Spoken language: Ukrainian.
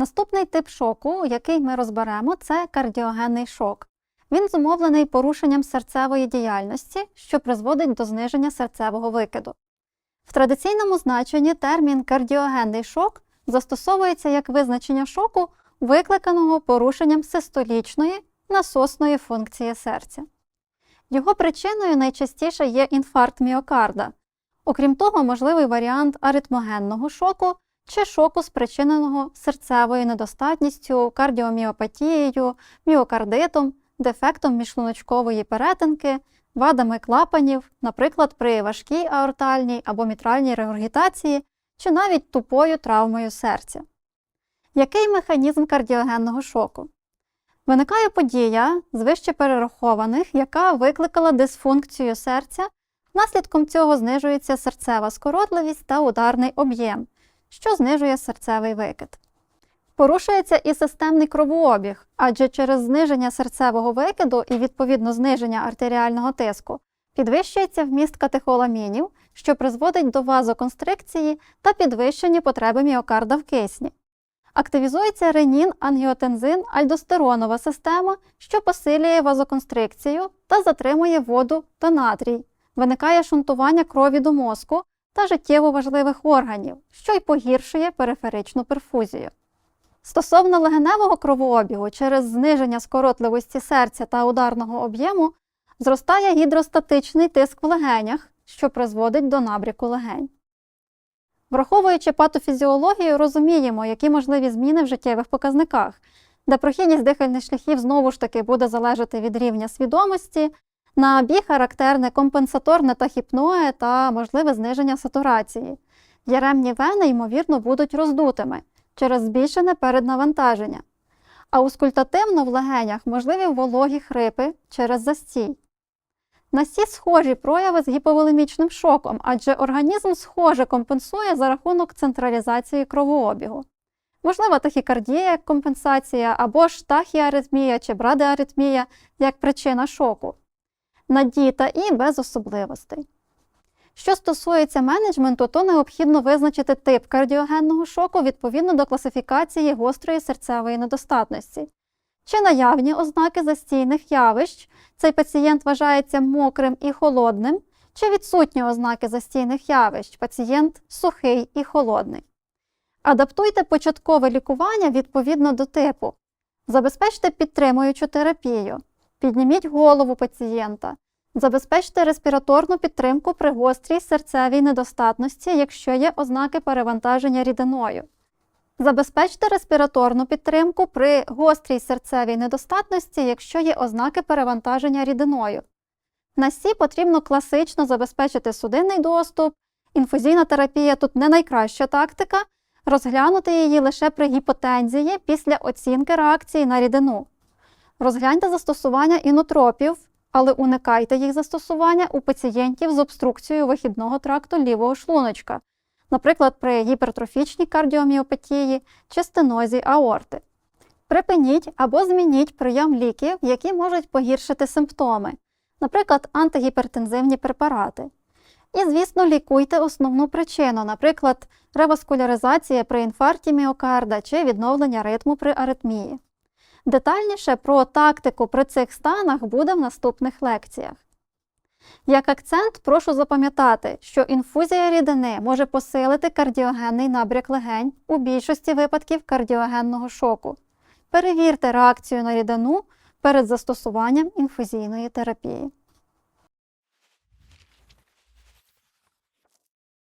Наступний тип шоку, який ми розберемо, це кардіогенний шок. Він зумовлений порушенням серцевої діяльності, що призводить до зниження серцевого викиду. В традиційному значенні термін кардіогенний шок застосовується як визначення шоку, викликаного порушенням систолічної насосної функції серця. Його причиною найчастіше є інфаркт міокарда. Окрім того, можливий варіант аритмогенного шоку чи шоку, спричиненого серцевою недостатністю, кардіоміопатією, міокардитом, дефектом міжшлуночкової перетинки, вадами клапанів, наприклад, при важкій аортальній або мітральній регургітації, чи навіть тупою травмою серця. Який механізм кардіогенного шоку? Виникає подія з вище перерахованих, яка викликала дисфункцію серця, наслідком цього знижується серцева скоротливість та ударний об'єм, що знижує серцевий викид. Порушується і системний кровообіг, адже через зниження серцевого викиду і відповідно зниження артеріального тиску підвищується вміст катехоламінів, що призводить до вазоконстрикції та підвищення потреби міокарда в кисні. Активізується ренін, ангіотензин, альдостеронова система, що посилює вазоконстрикцію та затримує воду та натрій. Виникає шунтування крові до мозку та життєво важливих органів, що й погіршує периферичну перфузію. Стосовно легеневого кровообігу, через зниження скоротливості серця та ударного об'єму зростає гідростатичний тиск в легенях, що призводить до набряку легень. Враховуючи патофізіологію, розуміємо, які можливі зміни в життєвих показниках, де прохідність дихальних шляхів знову ж таки буде залежати від рівня свідомості, на бій характерне компенсаторне тахіпноє та можливе зниження сатурації. Яремні вени, ймовірно, будуть роздутими через збільшене переднавантаження. Аускультативно в легенях можливі вологі хрипи через застій. На всі схожі прояви з гіповолемічним шоком, адже організм схоже компенсує за рахунок централізації кровообігу. Можлива тахікардія як компенсація, або ж тахіаритмія чи брадіаритмія як причина шоку. На ді та і без особливостей. Що стосується менеджменту, то необхідно визначити тип кардіогенного шоку відповідно до класифікації гострої серцевої недостатності. Чи наявні ознаки застійних явищ, цей пацієнт вважається мокрим і холодним, чи відсутні ознаки застійних явищ, пацієнт сухий і холодний. Адаптуйте початкове лікування відповідно до типу. Забезпечте підтримуючу терапію, підніміть голову пацієнта, забезпечте респіраторну підтримку при гострій серцевій недостатності, якщо є ознаки перевантаження рідиною. Забезпечте респіраторну підтримку при гострій серцевій недостатності, якщо є ознаки перевантаження рідиною. На сі потрібно класично забезпечити судинний доступ, інфузійна терапія тут не найкраща тактика, розглянути її лише при гіпотензії після оцінки реакції на рідину. Розгляньте застосування інотропів, але уникайте їх застосування у пацієнтів з обструкцією вихідного тракту лівого шлуночка, наприклад, при гіпертрофічній кардіоміопатії чи стенозі аорти. Припиніть або змініть прийом ліків, які можуть погіршити симптоми, наприклад, антигіпертензивні препарати. І, звісно, лікуйте основну причину, наприклад, реваскуляризація при інфаркті міокарда чи відновлення ритму при аритмії. Детальніше про тактику при цих станах буде в наступних лекціях. Як акцент, прошу запам'ятати, що інфузія рідини може посилити кардіогенний набряк легень у більшості випадків кардіогенного шоку. Перевірте реакцію на рідину перед застосуванням інфузійної терапії.